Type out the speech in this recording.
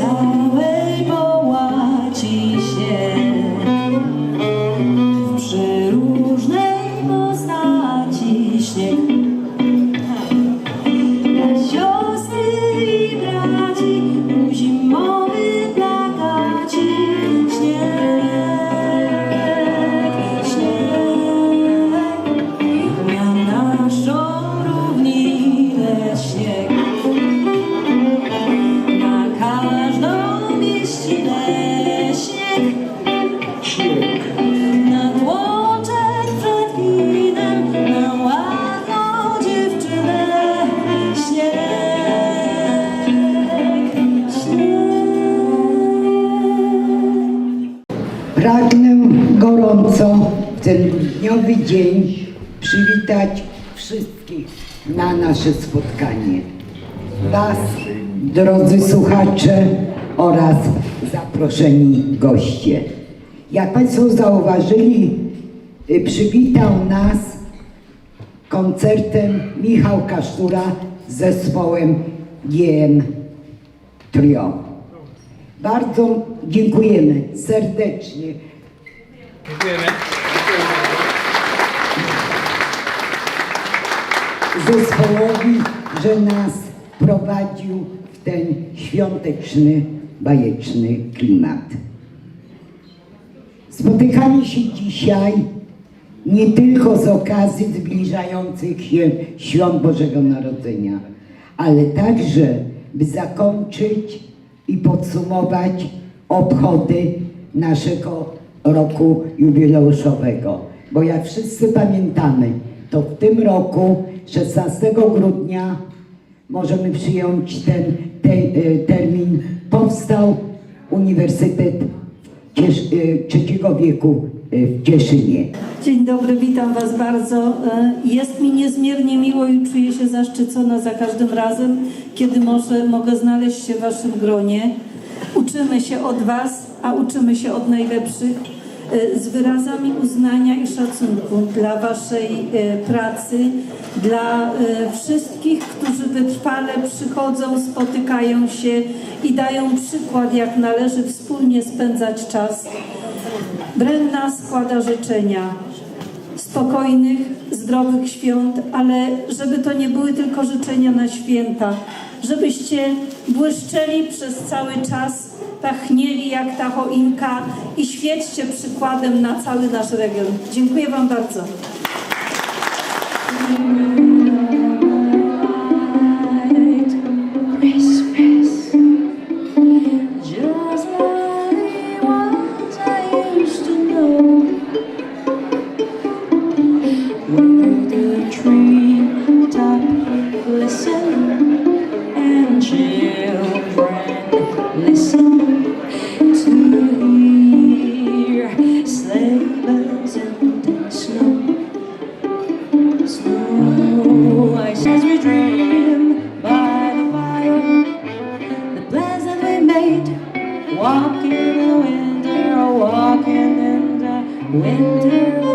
inside. Ten dniowy dzień przywitać wszystkich na nasze spotkanie. Was, drodzy słuchacze oraz zaproszeni goście. Jak Państwo zauważyli, y, przywitał nas koncertem Michał Kasztura z zespołem GM Trio. Bardzo dziękujemy serdecznie Dziękujemy. zespołowi, że nas prowadził w ten świąteczny, bajeczny klimat. Spotykamy się dzisiaj nie tylko z okazji zbliżających się świąt Bożego Narodzenia, ale także, by zakończyć i podsumować obchody naszego roku jubileuszowego. Bo jak wszyscy pamiętamy, to w tym roku, 16 grudnia, możemy przyjąć ten te, e, termin, powstał Uniwersytet Ciesz, e, Wieku w Cieszynie. Dzień dobry, witam Was bardzo. E, Jest mi niezmiernie miło i czuję się zaszczycona za każdym razem, kiedy może, mogę znaleźć się w Waszym gronie. Uczymy się od Was, a uczymy się od najlepszych e, z wyrazami uznania i szacunku dla Waszej e, pracy, dla wszystkich, którzy wytrwale przychodzą, spotykają się i dają przykład, jak należy wspólnie spędzać czas. Brenna składa życzenia spokojnych, zdrowych świąt, ale żeby to nie były tylko życzenia na święta, żebyście błyszczeli przez cały czas, pachnieli jak ta choinka i świećcie przykładem na cały nasz region. Dziękuję Wam bardzo. Children listen to hear sleigh bells in the snow. Snow we dream by the fire. The plans that we made, walking in the winter, walking in the winter.